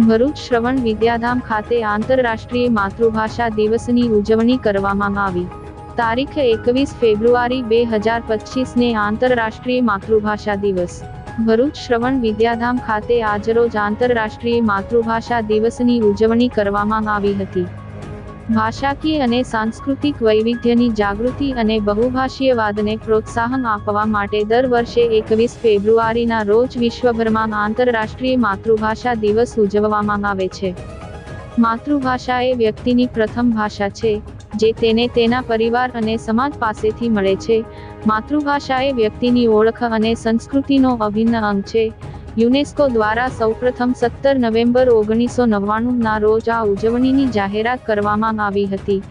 ભરૂચ શ્રવણ વિદ્યાધામ ખાતે આંતરરાષ્ટ્રીય માતૃભાષા દિવસની ઉજવણી કરવામાં આવી. તારીખ એકવીસ ફેબ્રુઆરી બે હજાર પચીસને આંતરરાષ્ટ્રીય માતૃભાષા દિવસ. ભરૂચ શ્રવણ વિદ્યાધામ ખાતે આજરોજ આંતરરાષ્ટ્રીય માતૃભાષા દિવસની ઉજવણી કરવામાં આવી હતી. ભાષાકીય અને સાંસ્કૃતિક વૈવિધ્યની જાગૃતિ અને બહુભાષીયવાદને પ્રોત્સાહન આપવા માટે દર વર્ષે એકવીસ ફેબ્રુઆરીના રોજ વિશ્વભરમાં આંતરરાષ્ટ્રીય માતૃભાષા દિવસ ઉજવવામાં આવે છે. માતૃભાષા એ વ્યક્તિની પ્રથમ ભાષા છે, જે તેને તેના પરિવાર અને સમાજ પાસેથી મળે છે. માતૃભાષા એ વ્યક્તિની ઓળખ અને સંસ્કૃતિનો અભિન્ન અંગ છે યુનેસ્કો દ્વારા સૌપ્રથમ સત્તર નવેમ્બર ઓગણીસો નવ્વાણુંના રોજ આ ઉજવણીની જાહેરાત કરવામાં આવી હતી.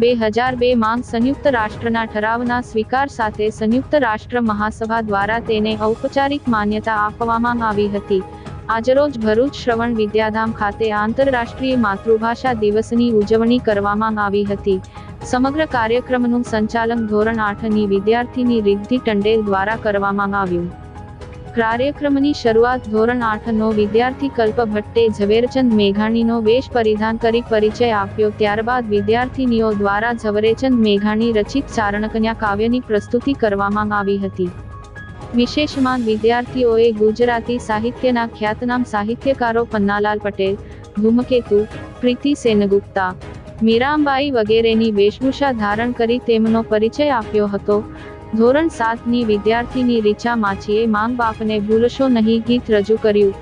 બે હજાર બે માં સંયુક્ત રાષ્ટ્રના ઠરાવના સ્વીકાર સાથે સંયુક્ત રાષ્ટ્ર મહાસભા દ્વારા તેને ઔપચારિક માન્યતા આપવામાં આવી હતી. આજરોજ ભરૂચ શ્રવણ વિદ્યાધામ ખાતે આંતરરાષ્ટ્રીય માતૃભાષા દિવસની ઉજવણી કરવામાં આવી હતી. સમગ્ર કાર્યક્રમનું સંચાલન ધોરણ આઠની વિદ્યાર્થીની રિદ્ધિ ટંડેલ દ્વારા કરવામાં આવ્યું. કાર્યક્રમની શરૂઆત ધોરણ આઠનો વિદ્યાર્થી કલ્પ ભટ્ટે ઝવેરચંદ મેઘાણીનો વેશ પરિધાન કરી પરિચય આપ્યો. ત્યારબાદ વિદ્યાર્થીનીઓ દ્વારા ઝવેરચંદ મેઘાણી રચિત ચારણકન્યા કાવ્યની પ્રસ્તુતિ કરવામાં આવી હતી. વિશેષમાં વિદ્યાર્થીઓએ ગુજરાતી સાહિત્યના ખ્યાતનામ સાહિત્યકારો પન્નાલાલ પટેલ, ધૂમકેતુ, પ્રીતિ સેનગુપ્તા, મીરાંબાઈ વગેરેની વેશભૂષા ધારણ કરી તેમનો પરિચય આપ્યો હતો. ધોરણ સાતની વિદ્યાર્થીની રીચા માછીએ માંગ બાપને ભૂલશો નહીં ગીત રજૂ કર્યું.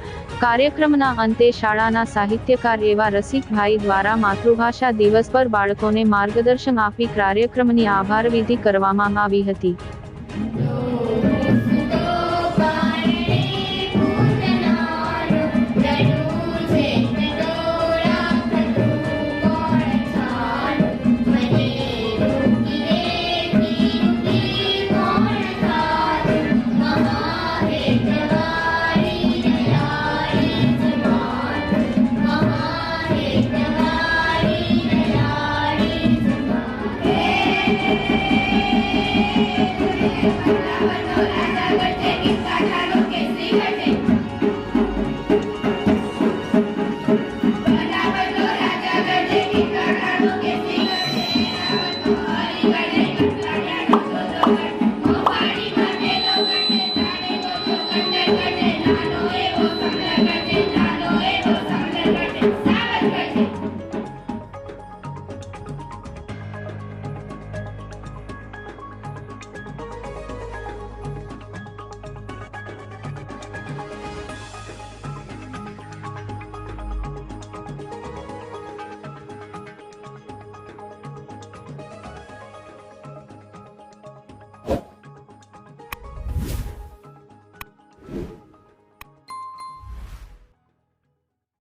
કાર્યક્રમના અંતે શાળાના સાહિત્યકાર એવા રસિકભાઈ દ્વારા માતૃભાષા દિવસ પર બાળકોને માર્ગદર્શન આપી કાર્યક્રમની આભારવિધિ કરવામાં આવી હતી.